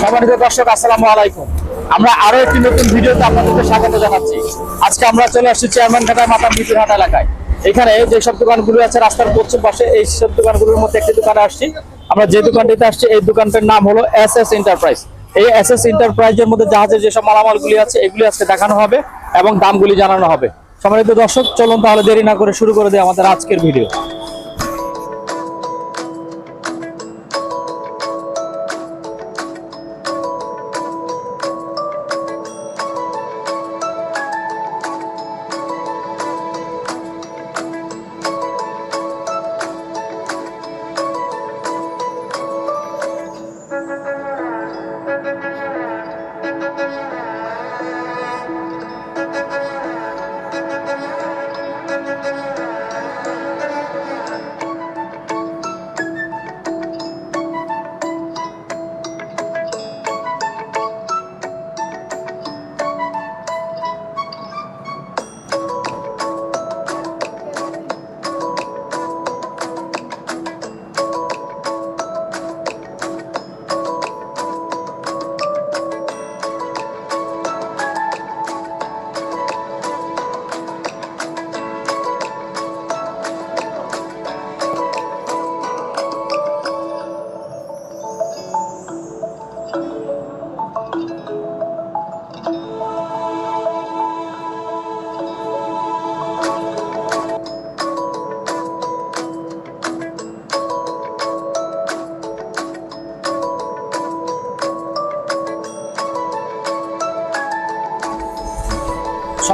সম্মানিত দর্শক, আসসালামু আলাইকুম। আমরা আরও একটি নতুন ভিডিওতে আপনাদেরকে স্বাগত জানাচ্ছি। আজকে আমরা চলে আসছি চেয়ারম্যান এলাকায়। এখানে যে সব দোকানগুলো আছে, রাস্তার পশ্চিম পাশে এই সব দোকানগুলোর মধ্যে একটি দোকানে আসছি। আমরা যে দোকানটিতে আসছি, এই দোকানটার নাম হলো এস এস এন্টারপ্রাইজ। এই এস এস এন্টারপ্রাইজের মধ্যে জাহাজের যেসব মালামালগুলি আছে, এগুলি আজকে দেখানো হবে এবং দামগুলি জানানো হবে। সম্মানিত দর্শক চলুন তাহলে দেরি না করে শুরু করে দেয় আমাদের আজকের ভিডিও।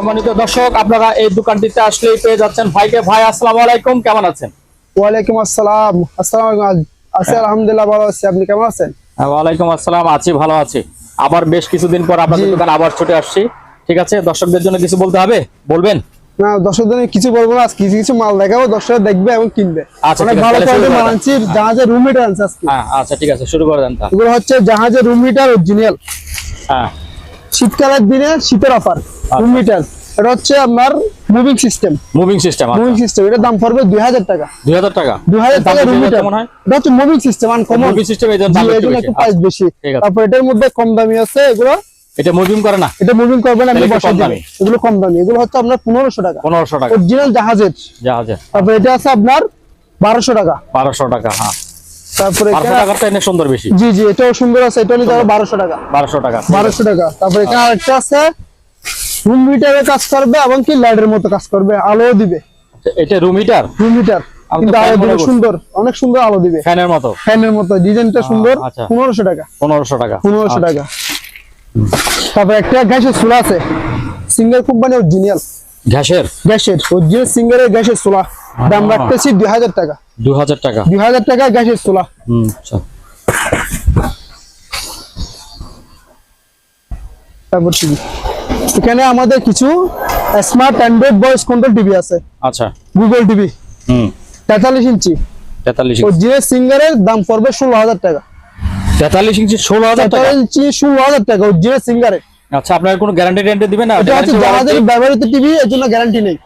সম্মানিত দর্শক আপনারা এই দোকানটিতে আসলেই পেয়ে যাচ্ছেন। ভাইকে ভাই আসসালামু আলাইকুম কেমন আছেন? ওয়ালাইকুম আসসালাম। আসসালাম আলাইকুম। আছি আলহামদুলিল্লাহ ভালো আছি। আপনি কেমন আছেন? হ্যাঁ, ওয়ালাইকুম আসসালাম আছি ভালো আছি। আবার বেশ কিছুদিন পর আপনাদের দোকান আবার ছুটে আসছি। ঠিক আছে দর্শকদের জন্য কিছু বলতে হবে? বলবেন? না দর্শকদের কিছু বলব না। আজকে কিছু কিছু মাল দেখাবো দর্শকরা দেখবে এবং কিনবে। আচ্ছা, অনেক ভালো মাল আনছি। জাহাজের রুম হিটার আনছি আজকে। হ্যাঁ আচ্ছা ঠিক আছে শুরু করে দেন তা। এগুলো হচ্ছে জাহাজের রুম হিটার অরিজিনাল হ্যাঁ। শীতকালের দিনে শীতের অফার রুম হিটার এটা হচ্ছে আপনার moving system moving system moving system এটার দাম পড়বে দুই হাজার টাকা। দুই হাজার টাকা? দুই হাজার দাম টাকা রুম হয়ে হিটার হয়? এটা হচ্ছে moving system uncommon moving system দাম একটু প্রাইস বেশি। তারপর এটার মধ্যে কম দামি আছে এগুলো এটা মুভিং করে না? এটা মুভিং করবেন আপনি তাহলে একটু বসে কম এগুলো কম দামি। এগুলো হচ্ছে আপনার পনেরোশো টাকা। পনেরোশো টাকা। অরিজিনাল জাহাজের। জাহাজে তারপর এটা আছে আপনার বারোশো টাকা। বারোশো টাকা হ্যাঁ। তারপরে এনে সুন্দর বেশি। জি জি এটাও সুন্দর আছে এটা নিতে টাকা। টাকা। টাকা। তারপরে এখানে আরেকটা আছে রুম কাজ করবে এবং কি লাইটের মতো কাজ করবে আলো দিবে। এটা রুম হিটার মনে। সুন্দর অনেক সুন্দর আলো দিবে। ফ্যানের মতো? ফ্যানের মতো ডিজাইনটা সুন্দর আচ্ছা। টাকা। টাকা। আচ্ছা। টাকা। তারপরে একটা গ্যাসের চুলা আছে সিঙ্গেল কোম্পানি অরিজিনাল গ্যাসের? গ্যাসের অরিজিনাল সিঙ্গেলের গ্যাসের চুলা। দাম রাখতেছি দুই হাজার টাকা। দু হাজার টাকা। দুই হাজার টাকা গ্যাসের চুলা। হুম আচ্ছা। তারপর টিভি। এখানে আমাদের কিছু smart android voice control TV আছে। আচ্ছা। Google TV. হুম। তেতাল্লিশ ইঞ্চি। তেতাল্লিশ ও জিএস সিঙ্গারের দাম পড়বে ষোলো হাজার টাকা। তেতাল্লিশ ইঞ্চি ষোলো হাজার টাকা? তেতাল্লিশ ইঞ্চি ষোলো হাজার টাকা ও জিএস সিঙ্গারের আচ্ছা আপনার কোনো গ্যারান্টি ট্যারান্টি দিবেন না? এটা হচ্ছে যাদের ব্যবহৃত টিভি এর জন্য গ্যারান্টি নেই।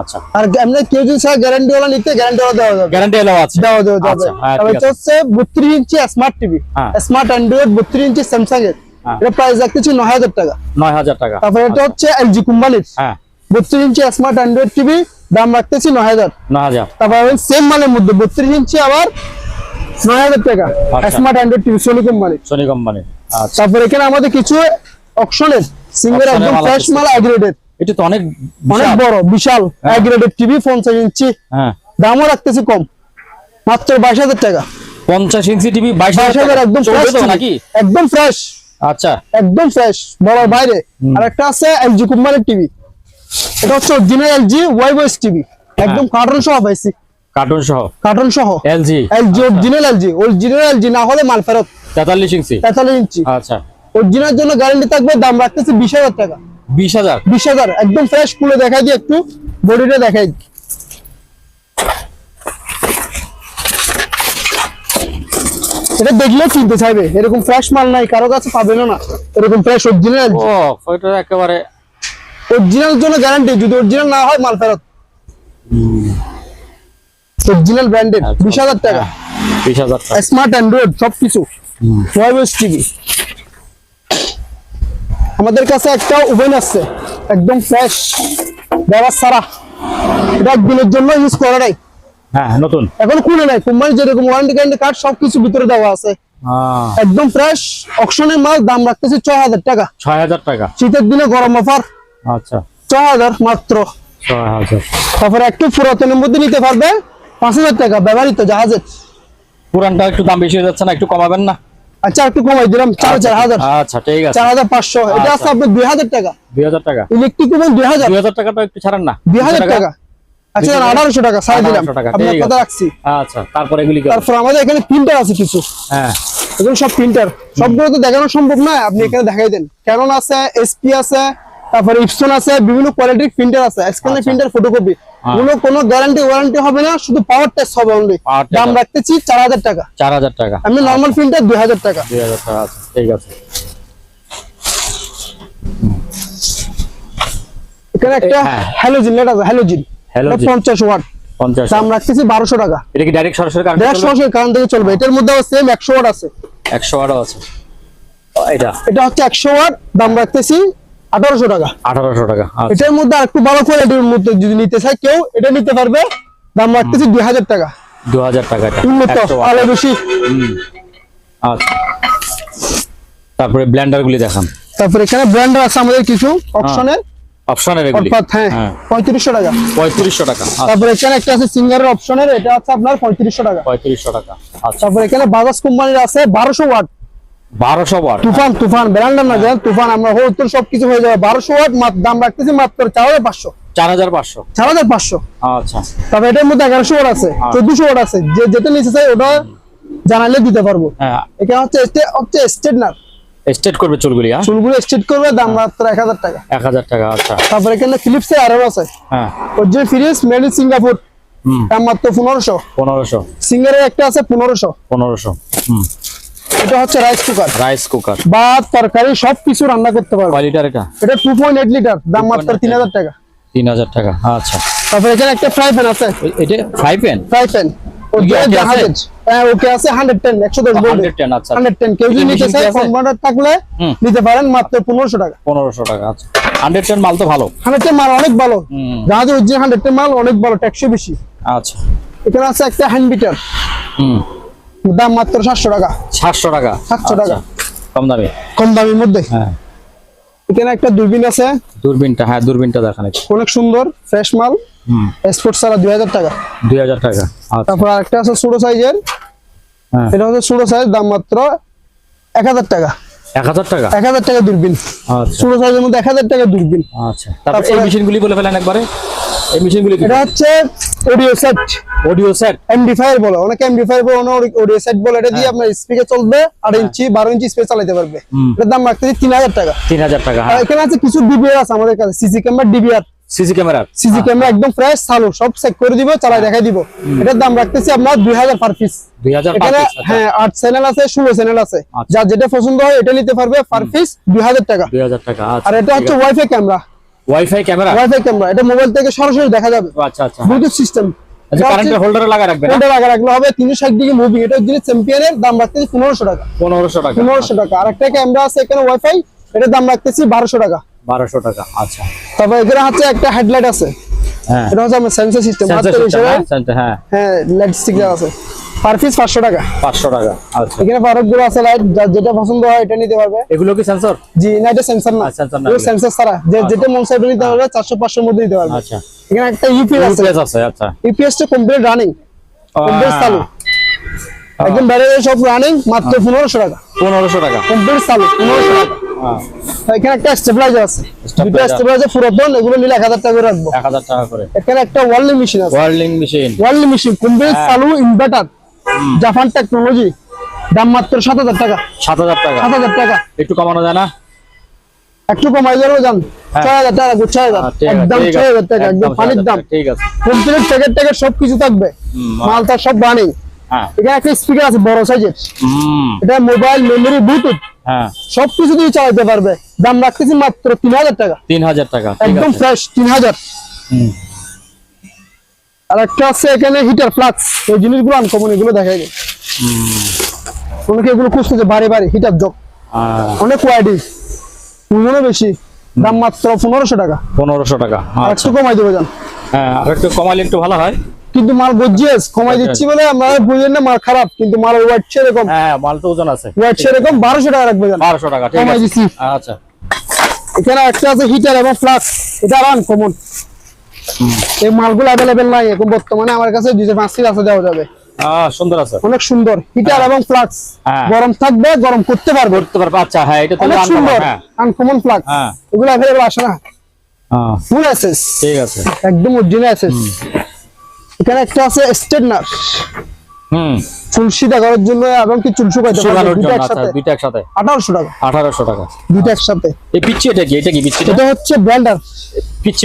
আচ্ছা। আর এমনি কেউ যদি গ্যারান্টি ওয়ালা নিতে গ্যারান্টি ওয়ালা দেওয়া যাবে। গ্যারান্টি এলাও আছে। দেওয়া দেওয়া যাবে। আচ্ছা, হ্যাঁ, তবে ঠিক এটা হচ্ছে বত্রিশ ইঞ্চি স্মার্ট টিভি হ্যাঁ। স্মার্ট অ্যান্ড্রয়েড ইঞ্চি স্যামসাং এর। হ্যাঁ। এটা প্রাইস রাখতেছি টাকা। নয় হাজার টাকা। তারপরে এটা হচ্ছে এলজি কোম্পানির হ্যাঁ। বত্রিশ ইঞ্চি স্মার্ট অ্যান্ড্রয়েড টিভি দাম রাখতেছি তারপর সেম মালের মধ্যে বত্রিশ ইঞ্চি আবার নয় হাজার টাকা। আচ্ছা। Smart android TV Sony company Sony কোম্পানির আচ্ছা। তারপর এখানে আমাদের কিছু অপশনের এর একদম ফ্রেশ মাল অ্যাগ্রেডেড এটা তো অনেক অনেক বড় বিশাল। অ্যাগ্রেডেড টিভি পঞ্চাশ ইঞ্চি। হ্যাঁ। দামও রাখতেছি কম। মাত্র বাইশ হাজার টাকা। পঞ্চাশ ইঞ্চি টিভি বাইশ হাজার একদম ফ্রেশ নাকি? একদম ফ্রেশ আচ্ছা। একদম ফ্রেশ বড় বাইরে। আর একটা আছে এলজি কোম্পানির টিভি। এটা হচ্ছে original LG Y voice TV. একদম হ্যাঁ। কার্টন সহ পাইছি। কার্টুন সহ? কার্টন সহ। LG LG original LG original LG না হলে মাল ফেরত। তেতাল্লিশ ইঞ্চি। তেতাল্লিশ ইঞ্চি। আচ্ছা। অরিজিনাল জন্য গ্যারান্টি থাকবে দাম রাখতেছি বিশ হাজার টাকা। বিশ হাজার? বিশ হাজার একদম ফ্রেশ খুলে দেখাই দিই একটু বডিটা দেখাই এটা দেখলে কিনতে চাইবে এরকম ফ্রেশ মাল নাই কারও কাছে পাবেন না এরকম ফ্রেশ অরিজিনাল ও ওইটা একেবারে অরিজিনাল জন্য গ্যারান্টি যদি অরিজিনাল না হয় মাল ফেরত। অরিজিনাল ব্র্যান্ডেড আচ্ছা, বিশ হাজার টাকা। বিশ হাজার টাকা। স্মার্ট অ্যান্ড্রয়েড সবকিছু। ওয়াইবস টিভি আমাদের কাছে একটা ওভেন আছে একদম ফ্রেশ ব্যবহার ছাড়া। এটা একদিনের জন্য ইউজ করা নাই। হ্যাঁ নতুন। এখন খুলে নাই কোম্পানি যেরকম ওয়ারেন্টি গ্যারান্টি কার্ড সবকিছু ভিতরে দেওয়া আছে। একদম ফ্রেশ অকশনের মাল দাম রাখতেছি ছয় হাজার টাকা। ছয় হাজার টাকা। শীতের দিনে গরম অফার আচ্ছা। ছয় হাজার মাত্র। ছয় হাজার। তারপরে একটু পুরাতনের মধ্যে নিতে পারবে পাঁচ হাজার টাকা ব্যবহৃত জাহাজের। পুরানটা একটু দাম বেশি হয়ে যাচ্ছে না একটু কমাবেন না? আচ্ছা একটু কমাই দিলাম চার চার হাজার আচ্ছা ঠিক আছে। চার হাজার পাঁচশো। এটা আছে আপনার দুই হাজার টাকা। দুই হাজার টাকা। ইলেকট্রিক দুই হাজার। দুই হাজার টাকাটা একটু ছাড়েন না। দুই হাজার টাকা। আচ্ছা আঠারোশো টাকা ছাড় দিলাম। আপনার কথা আছে। রাখছি। আচ্ছা তারপরে এগুলি তারপর আমাদের এখানে প্রিন্টার আছে কিছু। হ্যাঁ। এগুলো সব প্রিন্টার সবগুলো তো দেখানো সম্ভব না আপনি এখানে দেখাই দেন। ক্যানন আছে এসপি আছে তারপরে ইপসন আছে বিভিন্ন কোয়ালিটির প্রিন্টার আছে। স্ক্যানের আচ্ছা। প্রিন্টার ফটোকপি হ্যাঁ। এগুলো কোনো গ্যারান্টি ওয়ারেন্টি হবে না শুধু পাওয়ার টেস্ট হবে অনলি দাম রাখতেছি চার হাজার টাকা। চার হাজার টাকা। আমি নর্মাল প্রিন্টার দুই হাজার টাকা। দুই হাজার টাকা ঠিক আছে। এখানে একটা হ্যাঁ। হ্যালোজিন লেট আছে হ্যালোজিন Halogen। পঞ্চাশ ওয়াট পঞ্চাশ দাম রাখতেছি বারোশো টাকা। এটা কি ডাইরেক্ট সরাসরি কারেন্ট দেড়শো মাসের কারণ থেকে চলবে। এটার মধ্যে সেম একশো ওয়াট আছে। একশো আরও আছে। এটা। এটা হচ্ছে একশো ওয়াট দাম রাখতেছি আঠারোশো টাকা। আঠারোশো টাকা আচ্ছা। এটার মধ্যে আরেকটু ভালো কোয়ালিটির মধ্যে যদি নিতে চাই কেউ এটা নিতে পারবে। দাম রাখতেছি দুই হাজার টাকা। দু হাজার টাকা উন্নত আলো বেশি। আচ্ছা। তারপরে ব্লেন্ডার গুলি দেখান। তারপরে এখানে ব্র্যান্ডার আছে আমাদের কিছু অপশনের অপশনের এগুলি। অর্থাৎ হ্যাঁ হ্যাঁ। পঁয়ত্রিশশো টাকা। পঁয়ত্রিশশো টাকা আচ্ছা। তারপর এখানে একটা আছে সিঙ্গারের অপশনের এটা আছে আপনার পঁয়ত্রিশশো টাকা। পঁয়ত্রিশশো টাকা আচ্ছা। তারপর এখানে বাজাজ কোম্পানির আছে বারোশো ওয়াট। বারোশো বার। তুফান তুফান ব্র্যান্ডার না জানেন? তুফান আমরা সবকিছু হয়ে যাবে। বারোশো ওয়াট দাম রাখতেছি মাত্র চার হাজার পাঁচশো। চার হাজার পাঁচশো। চার হাজার পাঁচশো। আচ্ছা। তারপর এটার মধ্যে এগারোশো ওয়াট আছে চোদ্দশো ওয়াট আছে। যে যেটা নিতে চাই ওটা জানালে দিতে পারব। হ্যাঁ। এখানে হচ্ছে স্টে- হচ্ছে স্টেটনার। স্টেট করবে চুলগুলি হ্যাঁ? চুলগুলো স্ট্রেট করবে দাম মাত্র এক হাজার টাকা। এক হাজার টাকা আচ্ছা। তারপর এখানে ফিলিপস আরও আছে। হ্যাঁ। ফিরিস মেড ইন সিঙ্গাপুর হুম। দাম মাত্র পনেরোশো। পনেরোশো। সিঙ্গারের একটা আছে পনেরোশো। পনেরোশো। হুম। এটা হচ্ছে রাইস কুকার রাইস কুকার বা তরকারি সব কিছু রান্না করতে পারবে। কয় লিটার এটা এটা টু পয়েন্ট এইট লিটার দাম মাত্র 2.8 তিন হাজার টাকা। তিন হাজার টাকা আচ্ছা। তারপর এখানে একটা ফ্রাই প্যান আছে। এটা fry pan fry pan okay আছে? জাহাজের হ্যাঁ ওকে আছে হান্ড্রেড টেন একশো দশ বলবে। 110 আচ্ছা। হান্ড্রেড টেন কেউ যদি নিতে চায় কি থাকলে নিতে পারেন মাত্র পনেরোশো টাকা। পনেরোশো টাকা আচ্ছা। হান্ড্রেড টেন মাল তো ভালো। হান্ড্রেড টেন মাল অনেক ভালো। জাহাজের অরিজিনাল হান্ড্রেড মাল অনেক ভালো ট্যাক্সও বেশি। আচ্ছা। এখানে আছে একটা হ্যান্ড বিটার হুম। দাম মাত্র সাতশো টাকা। সাতশো টাকা। 700 টাকা। আচ্ছা, কম দামে? কম দামের মধ্যে। হ্যাঁ। এখানে একটা দূরবীন আছে। দূরবীনটা হ্যাঁ দূরবীনটা দেখান অনেক সুন্দর ফ্রেশ মাল। এক্সপোর্ট ছাড়া দুই হাজার টাকা। দুই হাজার টাকা আচ্ছা। তারপর আরেকটা আছে ছোট সাইজের। হ্যাঁ। এটা হচ্ছে ছোট সাইজ দাম মাত্র এক হাজার টাকা। এক হাজার টাকা? এক হাজার টাকা দূরবীন। আচ্ছা। ছোট সাইজের মধ্যে এক হাজার টাকা দূরবীন। আচ্ছা। তারপর এই মেশিনগুলি বলে ফেলেন একবারে। এই মেশিনগুলি এটা হচ্ছে audio set audio set MD five বলে। অনেকে এমডি ফাইভ বলে অনেক অডিও সেট বলে এটা দিয়ে আপনার স্পিকার চলবে আট ইঞ্চি বারো ইঞ্চি স্পেস চালাতে পারবে। এটার দাম রাখতেছি তিন হাজার টাকা। তিন হাজার টাকা হ্যাঁ। এখানে আছে কিছু ডিবিআর আছে আমাদের কাছে সিসি ক্যামেরা ডিবিআর সিসি ক্যামেরার সিসি ক্যামেরা একদম ফ্রেশ চালু সব চেক করে দিব চালাই দেখাই দিব। এটার দাম রাখতেছি আপনার দুই হাজার পার পিস দুই হাজার এখানে হ্যাঁ আট চ্যানেল আছে ষোলো চ্যানেল আছে। আচ্ছা। যার যেটা পছন্দ হয় এটা নিতে পারবে পার পিস দুই হাজার টাকা। দুই হাজার টাকা আচ্ছা আর এটা হচ্ছে wifi camera wifi camera wifi camera এটা মোবাইল থেকে সরাসরি দেখা যাবে। আচ্ছা আচ্ছা। ব্লুটুথ সিস্টেম আচ্ছা কারেন্টের হোল্ডারে লাগা রাখবেন কোনটা লাগা রাখলে হবে তিনশো ষাট ডিগ্রি মুভিং এটা যদি চ্যাম্পিয়নের দাম রাখতেছি পনেরোশো টাকা। পনেরোশো টাকা। পনেরোশো টাকা। আর একটা ক্যামেরা আছে এখানে ওয়াইফাই এটার দাম রাখতেছি বারোশো টাকা। বারোশো টাকা আচ্ছা। তারপর এখানে হচ্ছে একটা হেডলাইট আছে। হ্যাঁ। এটা হচ্ছে আমার সেন্সর সিস্টেম Sensor system, হ্যাঁ, হ্যাঁ। হ্যাঁ লাইট স্টিকার আছে। পার পিস পাঁচশো টাকা। পাঁচশো টাকা আচ্ছা। এখানে আছে লাইট যেটা পছন্দ হয় এটা নিতে পারবে। এগুলো কি সেন্সর জি না এটা সেন্সর না। আচ্ছা, না সেন্সর ছাড়া। যে যেটা মন সাইড নিতে পারবে চারশো পাঁচশোর মধ্যে নিতে পারবে। আচ্ছা। এখানে একটা ইউপিএস আছে। আছে আচ্ছা। ইউপিএস টা কমপ্লিট রানিং কমপ্লিট চালু একদম বাইরে সব রানিং মাত্র টাকা। টাকা। কমপ্লিট চালু পনেরোশো টাকা। এখানে একটা স্টেবিলাইজার আছে। দুটো স্টেবিলাইজার পুরাতন এগুলো নিলে টাকা করে রাখব। এক হাজার টাকা করে। এখানে একটা মেশিন আছে। Whirling machine machine complete. চালু ইনভার্টার জাপান টেকনোলজি দাম মাত্র সাত হাজার টাকা। সাত হাজার টাকা। সাত হাজার টাকা। একটু কমানো যায় না? একটু কমাই যাব যান হ্যাঁ। ছয় হাজার টাকা ছয় হাজার। আহ, ঠিক আছে, একদম ঠিক ছয় হাজার টাকা একদম একদম পানির দাম। ঠিক আছে। কমপ্লিট প্যাকেট ট্যাকেট সব কিছু থাকবে মাল তার সব হ্যাঁ। এখানে একটা স্পিকার আছে বড় সাইজের এটা মোবাইল মেমোরি ব্লুটুথ দিয়ে চালাতে পারবে। দাম রাখতেছি মাত্র তিন হাজার টাকা। তিন হাজার টাকা একদম ফ্রেশ তিন হাজার। আর একটা আছে এখানে হিটার ফ্লাক্স এই জিনিসগুলো আনকমন এগুলো দেখাই অনেকে এগুলো খুঁজতেছে বাড়ি বাড়ি হিটার জগ অনেক কোয়ালিটি বেশি দাম মাত্র পনেরোশো টাকা। পনেরোশো টাকা আচ্ছা। একটু কমাই দেবো যান হ্যাঁ আর একটু কমাইলে একটু ভালো হয়। কিন্তু মাল গজিয়েস কমাই আচ্ছা। দিচ্ছি বলে আমরা বুঝেন না মাল খারাপ কিন্তু মাল ওয়াট সেরকম হ্যাঁ মাল তো ওজন আছে। ওয়াট সেরকম বারোশো টাকা রাখবে যান বারোশো টাকা ঠিক কমাই দিচ্ছি। আচ্ছা। এখানে একটা আছে হিটার এবং ফ্লাক্স এটা আন কমন এই মালগুলো অ্যাভেলেবেল নাই এখন বর্তমানে আমার কাছে দুইশো পাঁচ পিস আছে দেওয়া যাবে। সুন্দর আছে। অনেক সুন্দর হিটার এবং ফ্লাক্স হ্যাঁ। গরম থাকবে গরম করতে পারবে। করতে পারবে আচ্ছা হ্যাঁ এটা তো অনেক সুন্দর হ্যাঁ। আনকমন ফ্লাক্স হ্যাঁ। এগুলো অ্যাভেলেবেল আসে না। হ্যাঁ, ফুল ঠিক আছে। একদম অরিজিনাল অ্যাসেস এখানে একটা আছে স্টেটনার হুম। চুল সিধা করার জন্য এবং কি চুল শুকাইতে পারবে। দুটো আচ্ছা একসাথে। দুইটা একসাথে। আঠারোশো টাকা। আঠারোশো টাকা। দুটো একসাথে। এই পিচ্ছি এটা কি? এটা কি পিচ্ছিটা? এটা হচ্ছে ব্লেন্ডার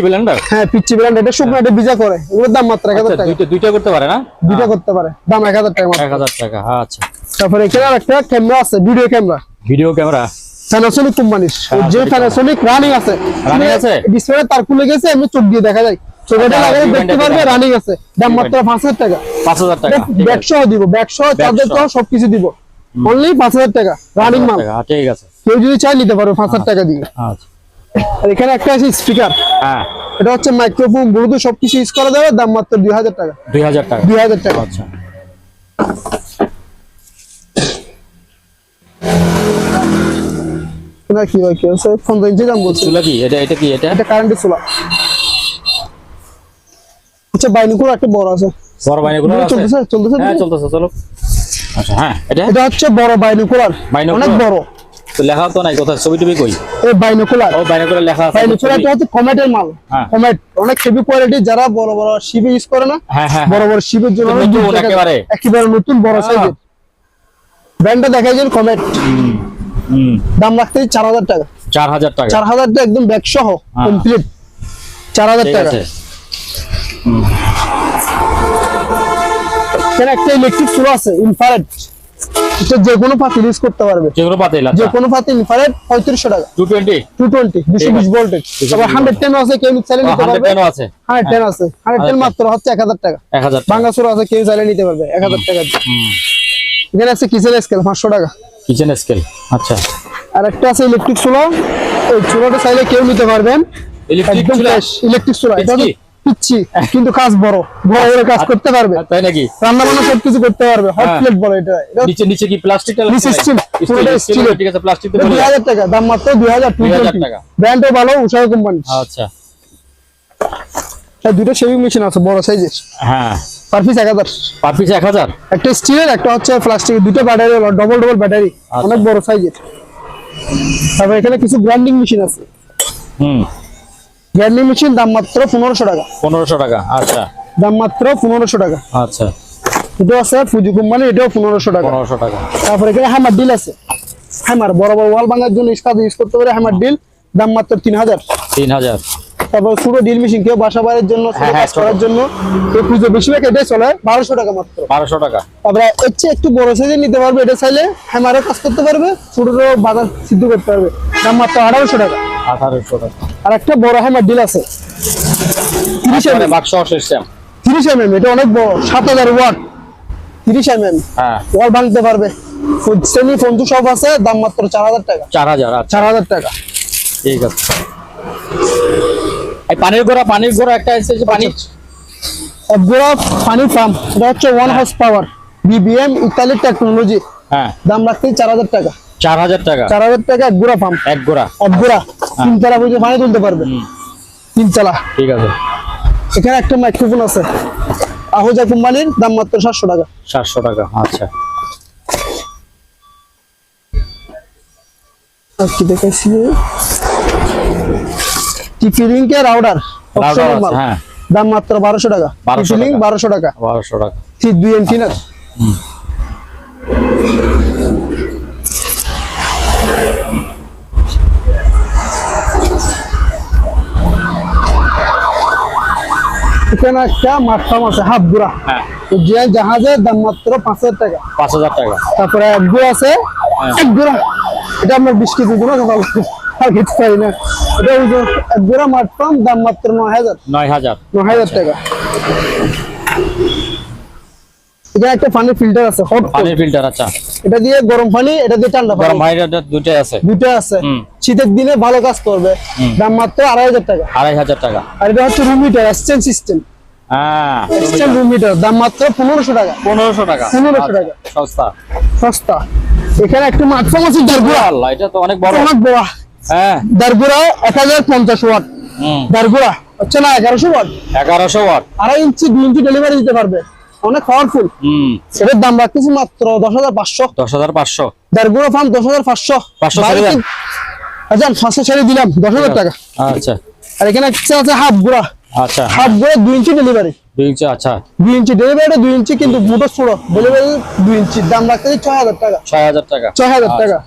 ব্লেন্ডার হ্যাঁ ব্লেন্ডার এটা শুকনো এটা ভিজা করে। এগুলোর দাম মাত্র এক হাজার আচ্ছা টাকা। দুইটা দুইটা করতে পারে না? দুইটা করতে পারে। দাম এক হাজার টাকা মাত্র। এক হাজার টাকা আচ্ছা। তারপরে এখানে একটা ক্যামেরা আছে video camera video camera Panasonic কোম্পানির যে প্যানাসোনিক রানিং আছে। Running আছে? ডিসপ্লে তার খুলে গেছে এমনি চোখ দিয়ে দেখা যায়। চোখে আচ্ছা, লাগালে দেখতে পারবে রানিং আছে। দাম মাত্র পাঁচ হাজার টাকা। পাঁচ হাজার টাকা ঠিক ব্যাগ আছে। সহ দিব ব্যাগ সহ চার্জার সহ। সবকিছু দিব। অনলি পাঁচ হাজার টাকা রানিং মাল। ঠিক আছে। কেউ যদি চাই নিতে পারবে পাঁচ হাজার টাকা দিয়ে। আচ্ছা। আর এখানে একটা আছে স্পিকার হ্যাঁ। এটা হচ্ছে মাইক্রোফোন ব্লুটুথ সবকিছু ইউজ করা যাবে দাম মাত্র দুই হাজার টাকা। দুই হাজার টাকা। দুই হাজার টাকা। আচ্ছা। না কি হয় কি আছে পনেরো ইঞ্চি দাম বলছি। চুলা কি? এটা এটা কি? এটা? এটা কারেন্টের চুলা। আচ্ছা বাইনিকুল একটা বড় আছে। বড় বাইনাকুলার আছে? চলতেছে? চলতেছে? হ্যাঁ চলতেছে চলো। আচ্ছা হ্যাঁ এটা? এটা হচ্ছে বড় বাইনিকুলার? অনেক বড়। তো লেখা তো নাই কোথায় ছবি টবি কই? এই বাইনিকুলার। ও বাইনাকুলার লেখা আছে। বাইনিকুলারটা হচ্ছে কমেটের মাল। হ্যাঁ। কমেট অনেক হেভি কোয়ালিটি যারা বড় বড় শিপে ইউজ করে না হ্যাঁ হ্যাঁ বড় বড় শিপের জন্য তো নতুন একেবারে? একেবারে নতুন বড় আহ। সাইজের ব্র্যান্ডটা দেখাই যান কমেট। হুম দাম রাখতে চার হাজার টাকা। চার হাজার টাকা। চার হাজারটা একদম ব্যাগ সহ। কমপ্লিট চার হাজার টাকা। একটা ইলেকট্রিক চুলা আছে ইনফ্রারেড এটা যে কোনো পাতি ইউজ করতে পারবে। যেগুলো পাতিল যে কোনো পাতি ইনফ্রারেড পঁয়ত্রিশশো টাকা। টু টোয়েন্টি টু টোয়েন্টি দুশো বিশ ভোল্টেজ আবার হান্ড্রেড টেন আছে কেউ চাইলে নিতে পারবে। আছে। আছে। মাত্র হচ্ছে টাকা। এক হাজার আছে কেউ চাইলে নিতে পারবে এক হাজার টাকা। এখানে আছে কিচেন স্কেল পাঁচশো টাকা। কিচেন স্কেল আচ্ছা। আর একটা আছে ইলেকট্রিক চুলা। এই চুলাটা চাইলে কেউ নিতে পারবেন। ইলেকট্রিক চুলা? ইলেকট্রিক চুলা। এটা? পিচ্ছি কিন্তু কাজ বড়। বড় বড় কাজ করতে পারবে। তাই নাকি? রান্না বান্না সবকিছু করতে পারবে। হট। প্লেট বলে এটা। নিচে নিচে কি প্লাস্টিক নিচে পুরোটা steel ঠিক আছে প্লাস্টিক তো দুই হাজার টাকা। দাম মাত্র দুই হাজার টু 2000 টাকা। ব্র্যান্ডও ভালো উষা কোম্পানি আচ্ছা। দুটো শেভিং মেশিন আছে বড় সাইজের হ্যাঁ। পার পিস এক হাজার। পার পিস এক হাজার? একটা স্টিলের একটা হচ্ছে প্লাস্টিক দুটো ব্যাটারি ডবল ডবল ব্যাটারি। অনেক বড় সাইজের তারপর এখানে কিছু গ্রাইন্ডিং মেশিন আছে। হুম। গ্রাইন্ডিং মেশিন দাম মাত্র পনেরোশো টাকা। পনেরোশো টাকা আচ্ছা। দাম মাত্র পনেরোশো টাকা। আচ্ছা। এটাও আছে ফুজি কোম্পানি এটাও পনেরোশো টাকা। পনেরোশো টাকা। তারপর এখানে হ্যামার ডিল আছে। হ্যামার বড় বড় ওয়াল ভাঙার জন্য কাজ ইউজ করতে পারে হ্যামার ডিল দাম মাত্র তিন হাজার। তিন হাজার। তারপর ছোট ডিল মেশিন কেউ বাসা বাড়ির জন্য হ্যাঁ, হ্যাঁ, কাজ করার জন্য কেউ পুজো বেশিরভাগ এটাই চলে বারোশো টাকা মাত্র। বারোশো টাকা। তারপরে এর চেয়ে একটু বড় সাইজে নিতে পারবে এটা চাইলে হ্যামারও কাজ করতে পারবে ছোট বাজার সিদ্ধ করতে পারবে। দাম মাত্র আঠারোশো টাকা। আঠারোশো টাকা। আর একটা বড় হ্যামার ডিল আছে। তিরিশ এম বাক্স সিস্টেম তিরিশ এম এম এটা অনেক বড় সাত হাজার ওয়াট। তিরিশ এম এম হ্যাঁ। ওয়াল ভাঙতে পারবে। শ্রেণি ফোনটু সব আছে দাম মাত্র চার হাজার টাকা। চার হাজার আচ্ছা। চার হাজার টাকা। ঠিক আছে। এই পানির গোড়া পানির গোড়া একটা এসেছে পানি? একগুড়া পানি পাম্প এটা হচ্ছে ওয়ান হাউস পাওয়ার বিবিএম ইতালির টেকনোলজি হ্যাঁ। দাম রাখতে চার হাজার টাকা। চার হাজার টাকা। চার হাজার টাকা এক গুড়া পাম্প এক গোড়া। এক গুড়া। তিন চালা বুঝে পানি তুলতে পারবে। তিন চালা ঠিক আছে। এখানে একটা মাইক্রোফোন আছে। আহুজা কোম্পানির দাম মাত্র সাতশো টাকা। সাতশো টাকা আচ্ছা। আর কি দেখাচ্ছি টিপি লিঙ্কে রাউডার হ্যাঁ। দাম মাত্র বারোশো টাকা। 1200 টিপি লিঙ্ক বারোশো টাকা। বারোশো টাকা। ঠিক দুই এন্টিনার এখানে হাফ গুড়া। হ্যাঁ। যে জাহাজের দাম মাত্র পাঁচ হাজার টাকা। পাঁচ হাজার টাকা। তারপরে এক গুড়া আছে এক গুড়া। এটা আপনার বিশ কেজি গুঁড়া ভালো আর কিছু পাই না। এটা এক গুড়া দাম মাত্র নয় হাজার। নয় হাজার। নয় হাজার টাকা। একটা পানির ফিল্টার আছে হট পানির ফিল্টার আচ্ছা। এটা দিয়ে গরম পানি এটা দিয়ে ঠান্ডা গরম পানি দুটাই আছে। দুটো আছে। শীতের দিনে ভালো কাজ করবে। দাম মাত্র আড়াই হাজার টাকা। আড়াই হাজার টাকা। আর এটা হচ্ছে রুম হিটার এক্সচেঞ্জ সিস্টেম হ্যাঁ এক্সচেঞ্জ রুম হিটার দাম মাত্র পনেরোশো টাকা। পনেরোশো টাকা। 1500 আচ্ছা, টাকা। সস্তা। সস্তা। এখানে একটা মাঠফাম আছে দারগুড়া। আল্লাহ এটা তো অনেক বড়। অনেক বড়। হ্যাঁ। দারগুড়া এক হাজার পঞ্চাশ ওয়াট। দারগুড়া হচ্ছে না এগারোশো ওয়াট? এগারোশো ওয়াট। আড়াই ইঞ্চি দুই ইঞ্চি ডেলিভারি দিতে পারবে। অনেক পাওয়ারফুল এটার দাম রাখতেছি মাত্র দশ হাজার পাঁচশো। দশ হাজার পাঁচশো। দারগুড়া ফার্ম দশ হাজার পাঁচশো। 500 ছেড়ে দেন। আচ্ছা পাঁচশো ছেড়ে দিলাম দশ হাজার টাকা। আচ্ছা। আর এখানে আছে হাফ গুড়া আচ্ছা। হাফ গুড়া দুই ইঞ্চি ডেলিভারি দুই ইঞ্চি আচ্ছা। দুই ইঞ্চি ডেলিভারি দুই ইঞ্চি কিন্তু মোটর ছোট ডেলিভারি দুই ইঞ্চি। দাম রাখতেছি ছয় হাজার টাকা। ছয় হাজার টাকা। ছয় হাজার আচ্ছা। টাকা।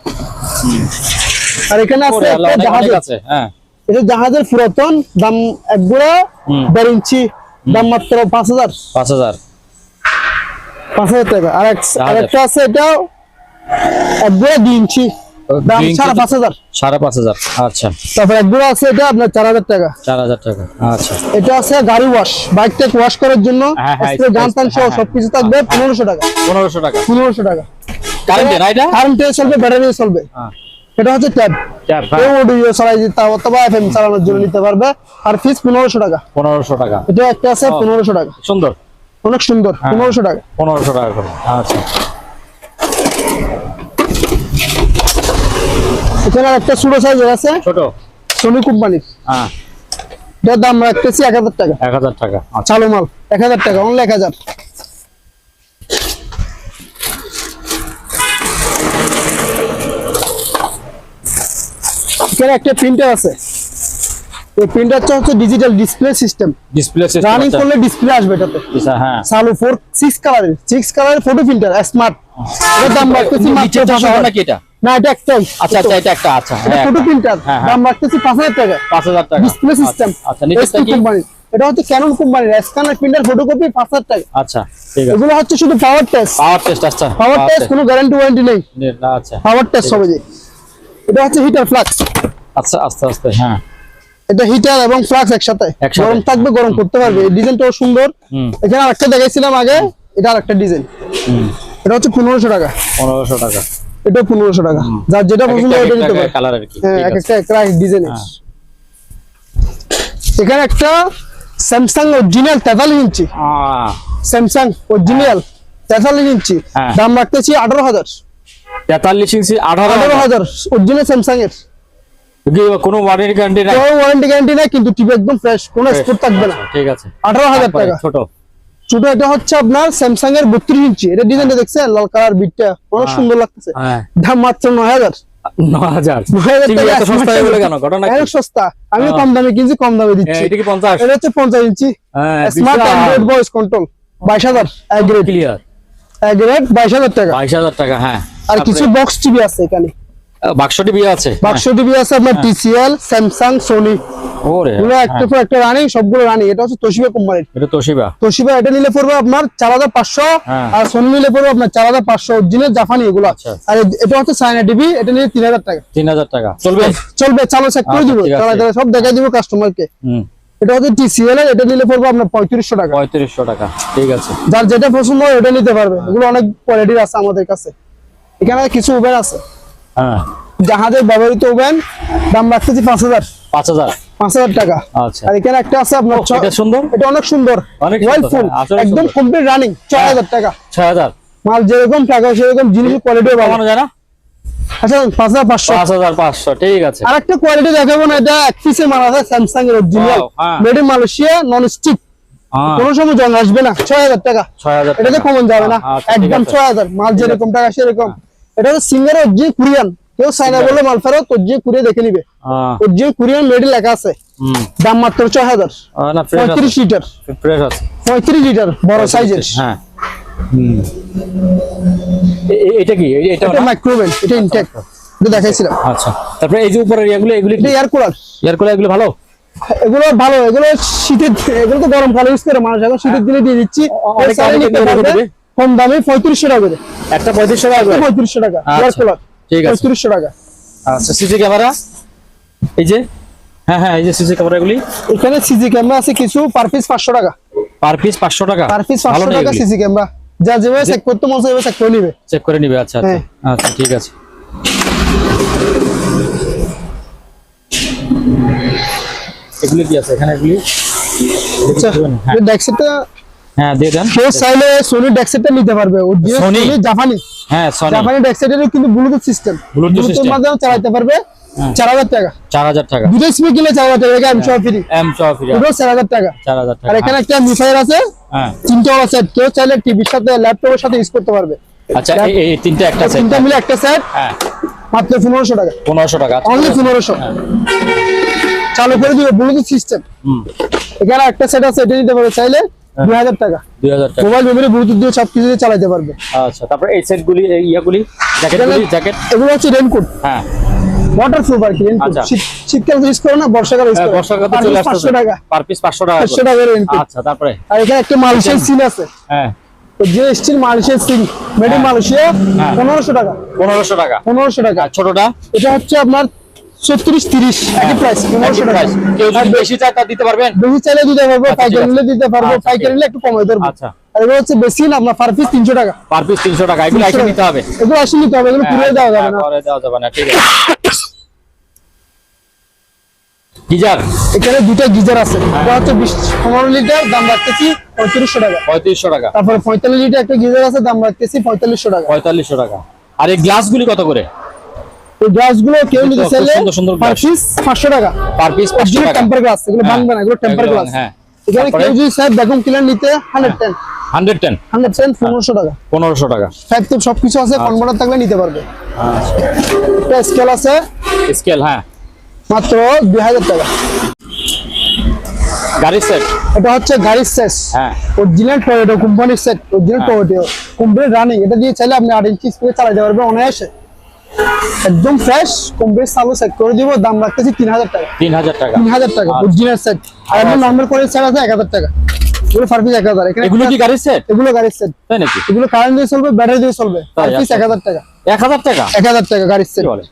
আর এখানে আছে একটা অনেক আছে হ্যাঁ। এটা জাহাজের পুরাতন দাম এক গুড়া হুম। দেড় ইঞ্চি। দাম মাত্র পাঁচ হাজার। পাঁচ হাজার। পাঁচ হাজার টাকা। আর এক। আরেকটা আছে এটাও এক গুড়া দুই ইঞ্চি। দাম দুই ইঞ্চি সাড়ে পাঁচ হাজার। আচ্ছা। তারপর এক আছে এটা আপনার চার হাজার টাকা। চার হাজার টাকা। আচ্ছা। এটা আছে গাড়ি ওয়াশ বাইকটা ওয়াশ করার জন্য হ্যাঁ, হ্যাঁ, সহ হ্যাঁ। সবকিছু থাকবে পনেরোশো টাকা। পনেরোশো টাকা। পনেরোশো টাকা। কারেন্টে না এটা কারেন্টে চলবে ব্যাটারি চলবে। এটা হচ্ছে ট্যাব ট্যাব, কেউ অডিও চালাই দিতে অথবা এফএম চালানোর জন্য নিতে পারবে। আর ফিস টাকা। পনেরোশো টাকা। এটা একটা আছে টাকা। সুন্দর। অনেক সুন্দর। পনেরোশো টাকা। পনেরোশো টাকা করে। আচ্ছা। এখানে একটা ছোটো সাইজের আছে। ছোট? সোনি কোম্পানির। হ্যাঁ। এটার দাম রাখতেছি এক হাজার টাকা। এক হাজার টাকা। আচ্ছা। চালু মাল এক হাজার টাকা অনলি এক হাজার। এখানে একটা প্রিন্টার আছে। এই প্রিন্টারটা হচ্ছে digital display system display running করলে ডিসপ্লে আসবে এটাতে। হ্যাঁ। চালু ফোর সিক্স কালারের সিক্স কালারের ফটো প্রিন্টার স্মার্ট এটার দাম রাখতেছি মাত্র নিচেরটা পাঁচ সহ নাকি এটা? না এটা একটাই আচ্ছা আচ্ছা এটা একটা আচ্ছা হ্যাঁ প্রিন্টার হ্যাঁ, হ্যাঁ। দাম রাখতেছি টাকা। পাঁচ হাজার টাকা। ডিসপ্লে সিস্টেম আচ্ছা কি? এটা হচ্ছে ক্যানন কোম্পানির স্ক্যানার প্রিন্টার ফটোকপি পাঁচ হাজার টাকা। আচ্ছা ঠিক আছে। এগুলো হচ্ছে শুধু পাওয়ার টেস্ট পাওয়ার টেস্ট আচ্ছা পাওয়ার টেস্ট কোনো গ্যারান্টি ওয়ারেন্টি নেই। আচ্ছা। পাওয়ার টেস্ট হবে যে এটা হচ্ছে হিটার ফ্লাক্স আচ্ছা আস্তে আস্তে হ্যাঁ। এটা হিটার এবং ফ্লাক্স একসাথে। গরম থাকবে গরম করতে পারবে। এই ডিজাইনটাও সুন্দর। এখানে আরেকটা দেখাইছিলাম আগে। এটা আরেকটা ডিজাইন। এটা হচ্ছে পনেরোশো টাকা। পনেরোশো টাকা। এটা পনেরোশো টাকা। যার যেটা পছন্দ ওটা নিতে পারে। কালার আর কি হ্যাঁ এক একটা হ্যাঁ। এখানে একটা স্যামসাং অরিজিনাল তেতাল্লিশ ইঞ্চি। আহ, স্যামসাং অরিজিনাল তেতাল্লিশ ইঞ্চি। হ্যাঁ। দাম রাখতেছি আঠারো হাজার। তেতাল্লিশ ইঞ্চি আঠারো আঠারো হাজার। অরিজিনাল স্যামসাং এর। কোনো ওয়ারেন্টি গ্যারান্টি নাই? কোনো ওয়ারেন্টি গ্যারান্টি নাই কিন্তু টিভি একদম ফ্রেশ কোনো স্পোর্ট থাকবে না। ঠিক আছে। আঠারো হাজার তারপরে টাকা। ছোট। ছোট এটা হচ্ছে আপনার স্যামসাং এর বত্রিশ ইঞ্চি। এটা ডিজাইনটা দেখছেন? লাল কালার বিটটা। অনেক হ্যাঁ। সুন্দর লাগতেছে। হ্যাঁ। দাম মাত্র নয় হাজার। হয়ে আমি হ্যাঁ। কম দামে কিনছি কম দামে হ্যাঁ, দিচ্ছি এটা এটা হচ্ছে পঞ্চাশ ইঞ্চি। হ্যাঁ স্মার্ট অ্যান্ড্রয়েড ভয়েস কন্ট্রোল বাইশ হাজার। এক গ্রেড ক্লিয়ার এক গ্রেড বাইশ হাজার টাকা। বাইশ হাজার টাকা হ্যাঁ। আর কিছু বক্স টিভি আছে এখানে। বাক্স টিভি আছে? বাক্স টিভি আছে আপনার হ্যাঁ। TCL Samsung Sony. ওরে এগুলো একটা হ্যাঁ, পর একটা রানিং সবগুলো রানিং এটা হচ্ছে তোশিবা কোম্পানির। এটা তোশিবা। তোশিবা এটা নিলে পড়বে আপনার চার হাজার পাঁচশো হ্যাঁ। আর সোনি নিলে পড়বে আপনার চার হাজার পাঁচশো অরিজিনাল জাপানি এগুলো। আর এটা হচ্ছে চায়না টিভি এটা নিলে তিন হাজার টাকা। তিন হাজার টাকা। চলবে? চলবে চালো চেক করে দিব। ঠিক আছে। চালা চালা সব দেখাই দিব কাস্টমারকে হুম। এটা হচ্ছে টিসিএল এটা নিলে পড়বে আপনার পঁয়ত্রিশশো টাকা। ঠিক আছে। যার যেটা পছন্দ হয় ওটা নিতে পারবে। এগুলো অনেক কোয়ালিটির আছে আমাদের কাছে। এখানে কিছু ওভেন আছে। হ্যাঁ। জাহাজের ব্যবহৃত ওভেন দাম রাখতেছি পাঁচ হাজার। পাঁচ হাজার? পাঁচ হাজার টাকা। আচ্ছা। আর এখানে একটা আছে আপনার এটা সুন্দর? এটা অনেক সুন্দর। অনেক ফুল হ্যাঁ, একদম কমপ্লিট রানিং ছয় হ্যাঁ। হাজার টাকা। ছয় হাজার। মাল যেরকম টাকা সেরকম যায় না? আচ্ছা পাঁচ হাজার পাঁচশো। পাঁচ হাজার পাঁচশো ঠিক আছে। আর একটা কোয়ালিটি দেখাবো না এটা এক পিসের মাল আছে স্যামসাং এর অরিজিনাল হ্যাঁ। Made in Malaysia non stick হ্যাঁ, কোনো সময় জং আসবে না ছয় হাজার টাকা। ছয় হাজার এটাতে। কমন যাবে না। আচ্ছা, একদম ছয় হাজার মাল যেরকম টাকা সেরকম। এটা হচ্ছে সিঙ্গার অরিজিনাল কোরিয়ান কেউ সাইনা বললে মাল ফেরত অরিজিনাল কুরিয়ে দেখে নিবে। অরিজিনাল কোরিয়ান মেড লেখা আছে। দাম মাত্র ছয় হাজার। পঁয়ত্রিশ লিটার পঁয়ত্রিশ লিটার বড় সাইজের হ্যাঁ। এটা কি? এটা এটা না? মাইক্রোওয়েভ এটা ইনটেক এটা দেখাইছিলাম। আচ্ছা। তারপরে এই যে উপরের এগুলো এগুলি এয়ার কুলার এয়ার কুলার এগুলো ভালো? এগুলো ভালো এগুলো শীতের এগুলো তো গরমকালে ইউজ করে মানুষ এখন শীতের দিনে দিয়ে দিচ্ছি। কম দামে পঁয়ত্রিশশো টাকা করে। একটা পঁয়ত্রিশশো টাকা? পঁয়ত্রিশশো টাকা। আচ্ছা, ঠিক আছে। পঁয়ত্রিশশো টাকা। আচ্ছা সিসি ক্যামেরা এই যে? হ্যাঁ হ্যাঁ এই যে সিসি ক্যামেরা গুলি। এখানে সিসি ক্যামেরা আছে কিছু পার পিস পাঁচশো টাকা। পার পিস পাঁচশো টাকা? পার পিস পাঁচশো টাকা সিসি ক্যামেরা যা যেভাবে চেক করতে মন চায় চেক করে নিবে। চেক করে নিবে আচ্ছা আচ্ছা। হ্যাঁ। আচ্ছা ঠিক আছে। এগুলি কি আছে? এখানে এগুলি? আচ্ছা ডেক্সেটটা হ্যাঁ দিয়ে দেন। কেউ চাইলে সোনি ডেক্সেটটা নিতে পারবে? সোনি জাপানি হ্যাঁ সনি জাপানি ডেক্সেটেরও কিন্তু ব্লুটুথ সিস্টেম? মাধ্যমে চালাতে পারবে। হ্যাঁ। টাকা। টাকা। দুটো স্পিক কিনলে ফ্রি এম আর এখানে একটা মিফায়ার আছে। হ্যাঁ। তিনটা কেউ চাইলে টিভির সাথে ল্যাপটপের সাথে ইউজ করতে পারবে। আচ্ছা এই এই তিনটা একটা সেট তিনটা মিলে একটা সেট হ্যাঁ। মাত্র টাকা। টাকা। আচ্ছা, অনলি। চালু করে দিবে ব্লুটুথ সিস্টেম হুম। এখানে একটা সেট আছে এটা নিতে পারবে। চাইলে। দুই হাজার টাকা। দুই হাজার টাকা। মোবাইল মেমোরি ব্লুটুথ দিয়ে সব কিছু চালাতে পারবে। আচ্ছা তারপরে এই সেটগুলি এই ইয়াগুলি জ্যাকেটগুলি জ্যাকেট এগুলো হচ্ছে রেনকোট হ্যাঁ। ওয়াটার প্রুফ আর কি। শীতকাল ইউজ করে না বর্ষাকাল ইউজ হ্যাঁ, করে। বর্ষাকালে চলে টাকা। পার পিস পাঁচশো টাকা রেনকোট আচ্ছা তারপরে? আর এখানে একটা মালয়েশিয়ান সিল আছে। হ্যাঁ। তো যে steel Malaysian seal made in Malaysia হ্যাঁ। পনেরোশো টাকা। পনেরোশো টাকা। পনেরোশো টাকা। ছোটটা? এটা হচ্ছে আপনার ছত্রিশ তিরিশ। একই প্রাইস পনেরোশো একই টাকা price। কেউ বেশি চায় তা দিতে পারবেন? বেশি চাইলে দিতে পারব আচ্ছা, পাইকারি নিলে দিতে পারব আচ্ছা, পাইকারি নিলে একটু কমে ধরবো। আচ্ছা। আর এগুলো হচ্ছে বেশি না আপনার পার পিস তিনশো টাকা। পার পিস তিনশো টাকা এগুলো এসে নিতে হবে। এগুলো আসলে নিতে হবে এগুলো পুরো দেওয়া যাবে না। হ্যাঁ, দেওয়া যাবে না ঠিক আছে। গিজার। এখানে দুটো গিজার আছে। হচ্ছে বিশ পনেরো লিটার দাম রাখতেছি পঁয়ত্রিশশো টাকা। পঁয়ত্রিশশো টাকা। তারপরে পঁয়তাল্লিশ লিটার একটা গিজার আছে দাম রাখতেছি পঁয়তাল্লিশশো টাকা। পঁয়তাল্লিশশো টাকা। আর এই গ্লাসগুলি কত করে? এই গ্লাসগুলো কেউ নিতে চাইলে সুন্দর সুন্দর পার পিস পাঁচশো টাকা। পার পিস পাঁচশো অরিজিনাল টাকা। টেম্পার গ্লাস এগুলো হ্যাঁ। ভাঙবে না এগুলো টেম্পার গ্লাস হ্যাঁ। এখানে কেউ যদি চায় ভ্যাকুম ক্লিনার নিতে hundred ten hundred ten hundred ten পনেরোশো টাকা। পনেরোশো টাকা। ফাইভ তো সবকিছু আছে কনভার্টার থাকলে নিতে পারবে। একটা স্কেল আছে? স্কেল হ্যাঁ। মাত্র হাজার টাকা। সেট এটা হচ্ছে গাড়ির হ্যাঁ। অরিজিনাল টয়োটো কোম্পানির সেট অরিজিনাল টয়োটো কোম্পানির রানিং এটা দিয়ে চাইলে আপনি আট ইঞ্চি স্পিডে চালাতে পারবেন অনায়াসে। একদম ফ্রেশ কোম্পানির চালু সেট করে দিব দাম রাখতেছি তিন হাজার টাকা। তিন হাজার টাকা। তিন হাজার টাকা আচ্ছা। অরিজিনাল সেট আর একদম নর্মাল করে সেট আছে এক হাজার টাকা। এগুলো পার পিস এক হাজার। এখানে এগুলো কি গাড়ির সেট এগুলো গাড়ির সেট তাই নাকি? এগুলো কারেন্ট দিয়ে চলবে ব্যাটারি দিয়ে চলবে। পিস আচ্ছা। এক হাজার টাকা। এক হাজার টাকা? এক হাজার টাকা গাড়ির সেট বলে?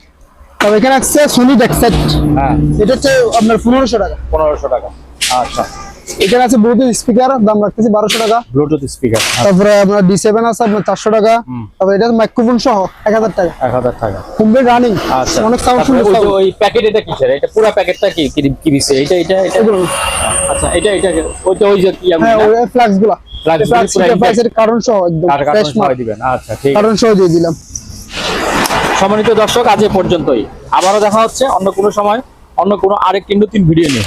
তবে এখানে আছে সোনি ডেক সেট হ্যাঁ। এটা হচ্ছে আপনার পনেরোশো টাকা। পনেরোশো টাকা। আচ্ছা। এখানে আছে ব্লুটুথ স্পিকার দাম রাখতেছি বারোশো টাকা। ব্লুটুথ স্পিকার তারপরে আপনার ডি সেভেন আছে আপনার চারশো টাকা। তারপরে এটা মাইক্রোফোন সহ এক হাজার টাকা। এক হাজার টাকা। কমপ্লিট রানিং আচ্ছা। অনেক সাউন্ড শুনতে ওই প্যাকেট এটা কিসের? এটা পুরো প্যাকেটটা কি কি কি দিচ্ছে? এটা এটা এটা আচ্ছা এটা এটা ওইটা ওই যে কি হ্যাঁ ওই ফ্লাক্সগুলা। কারণ সহ একদম আচ্ছা ঠিক কারণ সহ দিয়ে দিলাম। সম্মানিত দর্শক আজ এ পর্যন্তই। আবারও দেখা হচ্ছে অন্য কোনো সময় অন্য কোনো আরেক কিন্তু তিন ভিডিও নিয়ে।